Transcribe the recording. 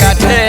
কাটে।